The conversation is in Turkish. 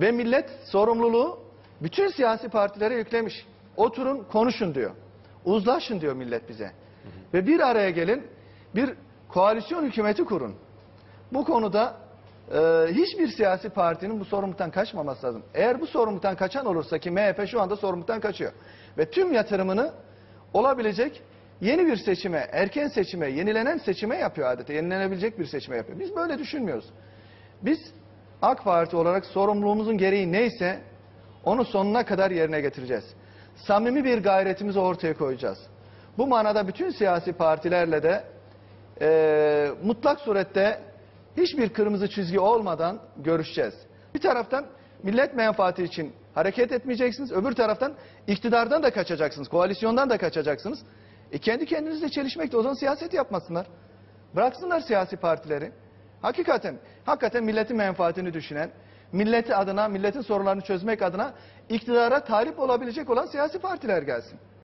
Ve millet sorumluluğu bütün siyasi partilere yüklemiş. Oturun konuşun diyor. Uzlaşın diyor millet bize. Ve bir araya gelin bir koalisyon hükümeti kurun. Bu konuda e, hiçbir siyasi partinin bu sorumluluktan kaçmaması lazım. Eğer bu sorumluluktan kaçan olursa ki MHP şu anda sorumluluktan kaçıyor. Ve tüm yatırımını olabilecek yeni bir seçime, erken seçime, yenilenen seçime yapıyor adeta. Yenilenebilecek bir seçime yapıyor. Biz böyle düşünmüyoruz. Biz AK Parti olarak sorumluluğumuzun gereği neyse onu sonuna kadar yerine getireceğiz. Samimi bir gayretimizi ortaya koyacağız. Bu manada bütün siyasi partilerle de e, mutlak surette hiçbir kırmızı çizgi olmadan görüşeceğiz. Bir taraftan millet menfaati için hareket etmeyeceksiniz. Öbür taraftan iktidardan da kaçacaksınız. Koalisyondan da kaçacaksınız. E kendi kendinizle çelişmekte o zaman siyaset yapmasınlar. Bıraksınlar siyasi partileri. Hakikaten, hakikaten milletin menfaatini düşünen, milleti adına, milletin sorunlarını çözmek adına iktidara talip olabilecek olan siyasi partiler gelsin.